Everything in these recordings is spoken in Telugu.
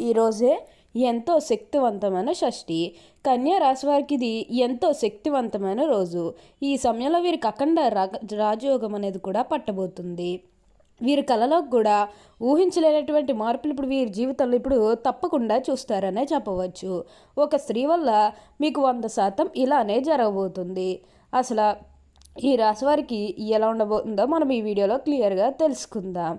ఈరోజే ఎంతో శక్తివంతమైన షష్ఠి. కన్యా రాశి వారికి ఇది ఎంతో శక్తివంతమైన రోజు. ఈ సమయంలో వీరికి అఖండ రా- రాజయోగం అనేది కూడా పట్టబోతుంది. వీరి కళలో కూడా ఊహించలేనటువంటి మార్పులు ఇప్పుడు వీరి జీవితంలో ఇప్పుడు తప్పకుండా చూస్తారనే చెప్పవచ్చు. ఒక స్త్రీ వల్ల మీకు వంద శాతం ఇలానే జరగబోతుంది. అసలు ఈ రాశి వారికి ఎలా ఉండబోతుందో మనం ఈ వీడియోలో క్లియర్గా తెలుసుకుందాం.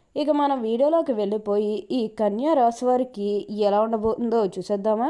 ఇక మన వీడియోలోకి వెళ్ళిపోయి ఈ కన్యా రాశి వారికి ఎలా ఉండబోతుందో చూసేద్దామా?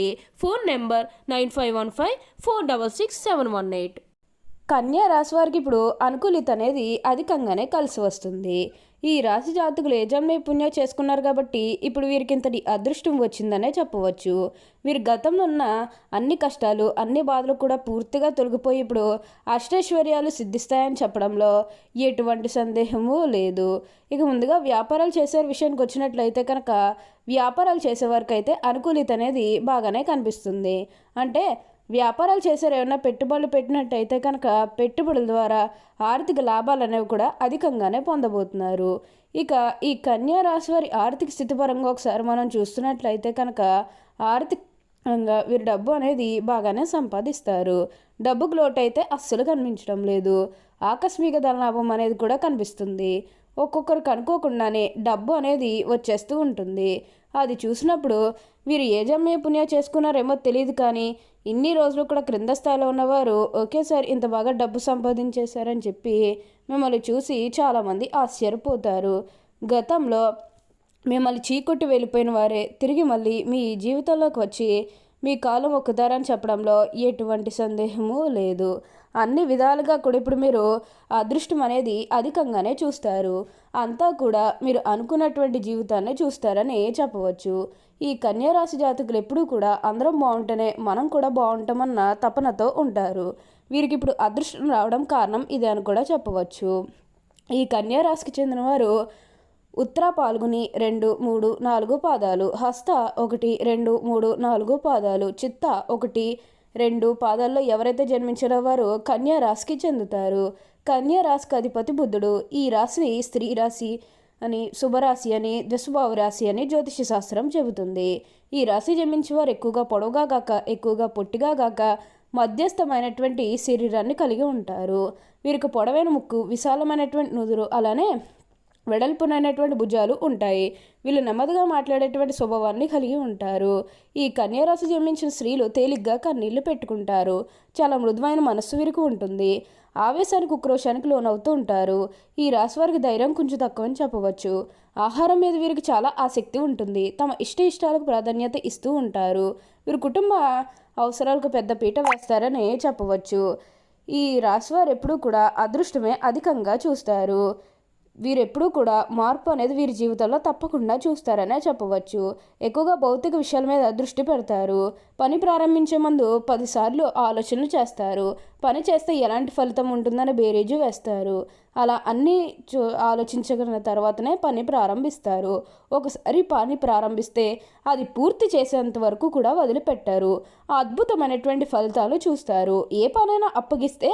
Phone number 9515 466718. కన్యా రాశి వారికి ఇప్పుడు అనుకూలిత అనేది అధికంగానే కలిసి వస్తుంది. ఈ రాశి జాతకులు ఏ పుణ్యం చేసుకున్నారు కాబట్టి ఇప్పుడు వీరికి ఇంతటి అదృష్టం వచ్చిందనే చెప్పవచ్చు. వీరి గతంలో ఉన్న అన్ని కష్టాలు అన్ని బాధలు కూడా పూర్తిగా తొలగిపోయి ఇప్పుడు అష్టైశ్వర్యాలు సిద్ధిస్తాయని చెప్పడంలో ఎటువంటి సందేహము లేదు. ఇక ముందుగా వ్యాపారాలు చేసే విషయానికి వచ్చినట్లయితే కనుక వ్యాపారాలు చేసేవారికైతే అయితే అనుకూలిత అనేది బాగానే కనిపిస్తుంది. అంటే వ్యాపారాలు చేశారు ఏమన్నా పెట్టుబడులు పెట్టినట్టయితే కనుక పెట్టుబడుల ద్వారా ఆర్థిక లాభాలు అనేవి కూడా అధికంగానే పొందబోతున్నారు. ఇక ఈ కన్యా రాశి వారి ఆర్థిక స్థితి పరంగా ఒకసారి మనం చూస్తున్నట్లయితే కనుక ఆర్థికంగా వీరు డబ్బు అనేది బాగానే సంపాదిస్తారు. డబ్బుకు లోటు అయితే అస్సలు కనిపించడం లేదు. ఆకస్మిక ధనలాభం అనేది కూడా కనిపిస్తుంది. ఒక్కొక్కరికి అనుకోకుండానే డబ్బు అనేది వచ్చేస్తూ ఉంటుంది. అది చూసినప్పుడు వీరు ఏ జమ్మే పుణ్యం చేసుకున్నారేమో తెలియదు కానీ ఇన్ని రోజులు కూడా క్రింద స్థాయిలో ఉన్నవారు ఒకేసారి ఇంత బాగా డబ్బు సంపాదించేశారని చెప్పి మిమ్మల్ని చూసి చాలామంది ఆశ్చర్యపోతారు. గతంలో మిమ్మల్ని చీకొట్టి వెళ్ళిపోయిన వారే తిరిగి మళ్ళీ మీ జీవితంలోకి వచ్చి మీ కాలం ఒక్కుతారని చెప్పడంలో ఎటువంటి సందేహము లేదు. అన్ని విధాలుగా కూడా ఇప్పుడు మీరు అదృష్టం అనేది అధికంగానే చూస్తారు. అంతా కూడా మీరు అనుకున్నటువంటి జీవితాన్ని చూస్తారని చెప్పవచ్చు. ఈ కన్యారాశి జాతకులు ఎప్పుడూ కూడా అందరం బాగుంటేనే మనం కూడా బాగుంటామన్న తపనతో ఉంటారు. వీరికి ఇప్పుడు అదృష్టం రావడం కారణం ఇదే అని కూడా చెప్పవచ్చు. ఈ కన్యారాశికి చెందినవారు ఉత్తర పాల్గొని రెండు మూడు నాలుగు పాదాలు హస్త ఒకటి రెండు మూడు నాలుగు పాదాలు చిత్త ఒకటి రెండు పాదాల్లో ఎవరైతే జన్మించారో వారు కన్యా రాశికి చెందుతారు. కన్యా రాశికి అధిపతి బుద్ధుడు. ఈ రాశిని స్త్రీ రాశి అని శుభరాశి అని దశభావ రాశి అని జ్యోతిష శాస్త్రం చెబుతుంది. ఈ రాశి జన్మించే వారు ఎక్కువగా పొడవుగా గాక ఎక్కువగా పొట్టిగా గాక మధ్యస్థమైనటువంటి శరీరాన్ని కలిగి ఉంటారు. వీరికి పొడవైన ముక్కు విశాలమైనటువంటి నుదురు అలానే వెడల్పునైనటువంటి భుజాలు ఉంటాయి. వీళ్ళు నెమ్మదిగా మాట్లాడేటువంటి స్వభావాన్ని కలిగి ఉంటారు. ఈ కన్యారాశి జన్మించిన స్త్రీలు తేలిగ్గా కన్నీళ్ళు పెట్టుకుంటారు. చాలా మృదువైన మనస్సు వీరికి ఉంటుంది. ఆవేశానికి ఉక్రోషానికి లోనవుతూ ఉంటారు. ఈ రాశి వారికి ధైర్యం కొంచెం తక్కువని చెప్పవచ్చు. ఆహారం మీద వీరికి చాలా ఆసక్తి ఉంటుంది. తమ ఇష్ట ఇష్టాలకు ప్రాధాన్యత ఇస్తూ ఉంటారు. వీరు కుటుంబ అవసరాలకు పెద్ద పీట వేస్తారని చెప్పవచ్చు. ఈ రాశివారు ఎప్పుడూ కూడా అదృష్టమే అధికంగా చూస్తారు. వీరెప్పుడూ కూడా మార్పు అనేది వీరి జీవితంలో తప్పకుండా చూస్తారనే చెప్పవచ్చు. ఎక్కువగా భౌతిక విషయాల మీద దృష్టి పెడతారు. పని ప్రారంభించే ముందు పదిసార్లు ఆలోచనలు చేస్తారు. పని చేస్తే ఎలాంటి ఫలితం ఉంటుందని బేరీజు వేస్తారు. అలా అన్నీ చూ ఆలోచించగలిగిన తర్వాతనే పని ప్రారంభిస్తారు. ఒకసారి పని ప్రారంభిస్తే అది పూర్తి చేసేంత వరకు కూడా వదిలిపెట్టారు. అద్భుతమైనటువంటి ఫలితాలు చూస్తారు. ఏ పనైనా అప్పగిస్తే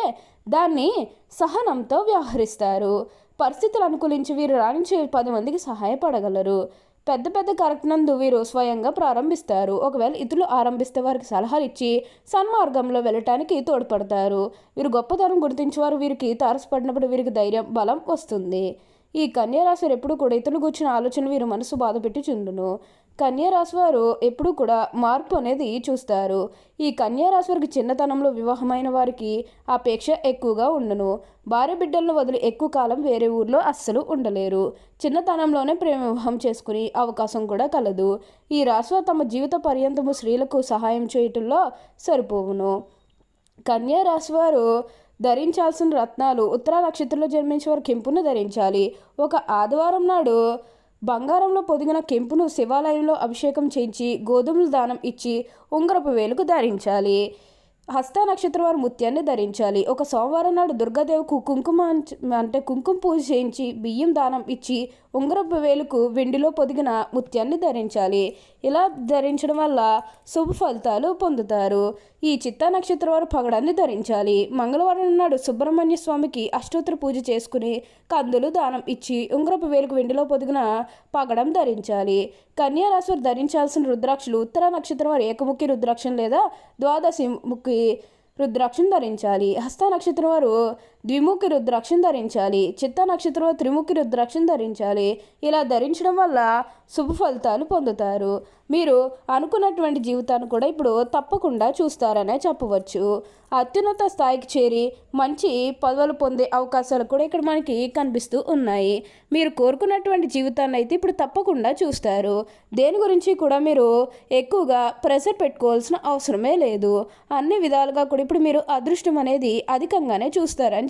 దాన్ని సహనంతో వ్యవహరిస్తారు. పరిస్థితులు అనుకూలించి వీరు రాణించే పది మందికి సహాయపడగలరు. పెద్ద పెద్ద కరెక్ట్నందు వీరు స్వయంగా ప్రారంభిస్తారు. ఒకవేళ ఇతరులు ఆరంభిస్తే వారికి సలహాలు ఇచ్చి సన్మార్గంలో వెళ్ళటానికి తోడ్పడతారు. వీరు గొప్పతనం గుర్తించేవారు వీరికి తారసపడినప్పుడు వీరికి ధైర్యం బలం వస్తుంది. ఈ కన్యారాశులు ఎప్పుడు కూడా ఇతరులు కూర్చున్న ఆలోచన వీరు మనసు బాధపెట్టి చుండును. కన్యారాశి వారు ఎప్పుడూ కూడా మార్పు అనేది చూస్తారు. ఈ కన్యారాశి వారికి చిన్నతనంలో వివాహమైన వారికి అపేక్ష ఎక్కువగా ఉండును. భార్య బిడ్డలను వదిలి ఎక్కువ కాలం వేరే ఊర్లో అస్సలు ఉండలేరు. చిన్నతనంలోనే ప్రేమ వివాహం చేసుకుని అవకాశం కూడా కలదు. ఈ రాశి వారు తమ జీవిత పర్యంతము స్త్రీలకు సహాయం చేయటంలో సరిపోవును. కన్యారాశి వారు ధరించాల్సిన రత్నాలు ఉత్తర నక్షత్రంలో జన్మించే వారు కెంపును ధరించాలి. ఒక ఆదివారం నాడు బంగారంలో పొదిగిన కెంపును శివాలయంలో అభిషేకం చేయించి గోధుమలు దానం ఇచ్చి ఉంగరపు వేలుకు ధరించాలి. హస్త నక్షత్రం వారి ముత్యాన్ని ధరించాలి. ఒక సోమవారం నాడు దుర్గాదేవికు కుంకుమ అంటే కుంకుమ పూజ చేయించి బియ్యం దానం ఇచ్చి ఉంగరపు వేలుకు వెండిలో పొదిగిన ముత్యాన్ని ధరించాలి. ఇలా ధరించడం వల్ల శుభ ఫలితాలు పొందుతారు. ఈ చిత్తా నక్షత్రం వారు పగడాన్ని ధరించాలి. మంగళవారం నాడు సుబ్రహ్మణ్య స్వామికి అష్టోత్తర పూజ చేసుకుని కందులు దానం ఇచ్చి ఉంగరపు వేలుకు వెండిలో పొదిగిన పగడం ధరించాలి. కన్యా రాశి వారు ధరించాల్సిన రుద్రాక్షలు ఉత్తర నక్షత్రం వారు ఏకముఖి రుద్రాక్షం లేదా ద్వాదశి ముఖి రుద్రాక్షం ధరించాలి. హస్త నక్షత్రం వారు ద్విముఖి రుద్రాక్షం ధరించాలి. చిత్త నక్షత్రం త్రిముఖి రుద్రాక్షం ధరించాలి. ఇలా ధరించడం వల్ల శుభ ఫలితాలు పొందుతారు. మీరు అనుకున్నటువంటి జీవితాన్ని కూడా ఇప్పుడు తప్పకుండా చూస్తారనే చెప్పవచ్చు. అత్యున్నత స్థాయికి చేరి మంచి పదవులు పొందే అవకాశాలు కూడా ఇక్కడ మనకి కనిపిస్తూ ఉన్నాయి. మీరు కోరుకున్నటువంటి జీవితాన్ని అయితే ఇప్పుడు తప్పకుండా చూస్తారు. దేని గురించి కూడా మీరు ఎక్కువగా ప్రెషర్ పెట్టుకోవాల్సిన అవసరమే లేదు. అన్ని విధాలుగా కూడా ఇప్పుడు మీరు అదృష్టం అనేది అధికంగానే చూస్తారని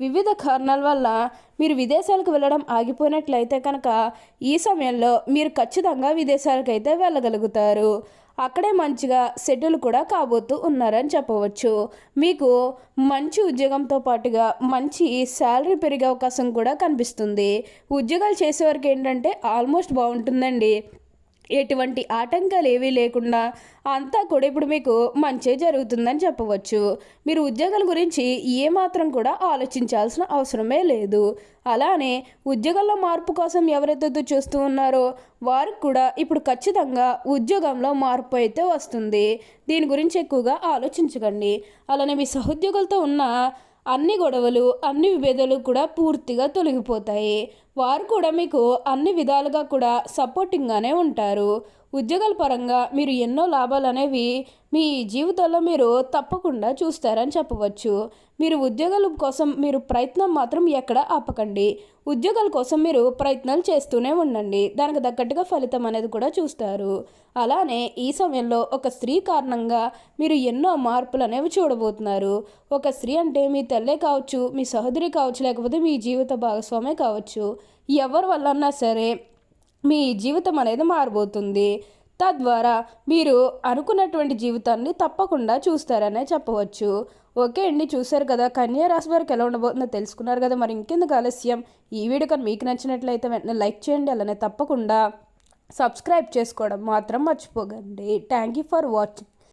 వివిధ కారణాల వల్ల మీరు విదేశాలకు వెళ్ళడం ఆగిపోయినట్లయితే కనుక ఈ సమయంలో మీరు ఖచ్చితంగా విదేశాలకు అయితే వెళ్ళగలుగుతారు. అక్కడే మంచిగా సెటిల్ కూడా కాబోతూ ఉన్నారని చెప్పవచ్చు. మీకు మంచి ఉద్యోగంతో పాటుగా మంచి శాలరీ పెరిగే అవకాశం కూడా కనిపిస్తుంది. ఉద్యోగాలు చేసేవారికి ఏంటంటే ఆల్మోస్ట్ బాగుంటుందండి. ఎటువంటి ఆటంకాలు ఏవీ లేకుండా అంతా కూడా ఇప్పుడు మీకు మంచి జరుగుతుందని చెప్పవచ్చు. మీరు ఉద్యోగాల గురించి ఏమాత్రం కూడా ఆలోచించాల్సిన అవసరమే లేదు. అలానే ఉద్యోగంలో మార్పు కోసం ఎవరైతే చూస్తూ ఉన్నారో వారికి కూడా ఇప్పుడు ఖచ్చితంగా ఉద్యోగంలో మార్పు అయితే వస్తుంది. దీని గురించి ఎక్కువగా ఆలోచించకండి. అలానే మీ సహోద్యోగులతో ఉన్న అన్ని గొడవలు అన్ని విభేదాలు కూడా పూర్తిగా తొలగిపోతాయి. వారు కూడా మీకు అన్ని విధాలుగా కూడా సపోర్టింగ్గానే ఉంటారు. ఉద్యోగాల పరంగా మీరు ఎన్నో లాభాలు అనేవి మీ జీవితంలో మీరు తప్పకుండా చూస్తారని చెప్పవచ్చు. మీరు ఉద్యోగాల కోసం మీరు ప్రయత్నం మాత్రం ఎక్కడ ఆపకండి. ఉద్యోగాల కోసం మీరు ప్రయత్నాలు చేస్తూనే ఉండండి. దానికి తగ్గట్టుగా ఫలితం అనేది కూడా చూస్తారు. అలానే ఈ సమయంలో ఒక స్త్రీ కారణంగా మీరు ఎన్నో మార్పులు అనేవి చూడబోతున్నారు. ఒక స్త్రీ అంటే మీ తల్లే కావచ్చు మీ సహోదరి కావచ్చు లేకపోతే మీ జీవిత భాగస్వామే కావచ్చు. ఎవరి వల్లన్నా సరే మీ జీవితం అనేది మారిపోతుంది తద్వారా మీరు అనుకున్నటువంటి జీవితాన్ని తప్పకుండా చూస్తారనే చెప్పవచ్చు. ఓకే అండి చూశారు కదా. కన్యా రాశి వారికి ఎలా ఉండబోతుందో తెలుసుకున్నారు కదా. మరి ఇంకెందుకు ఆలస్యం? ఈ వీడియో కానీ మీకు నచ్చినట్లయితే వెంటనే లైక్ చేయండి. అలానే తప్పకుండా సబ్స్క్రైబ్ చేసుకోవడం మాత్రం మర్చిపోకండి. Thank you for watching.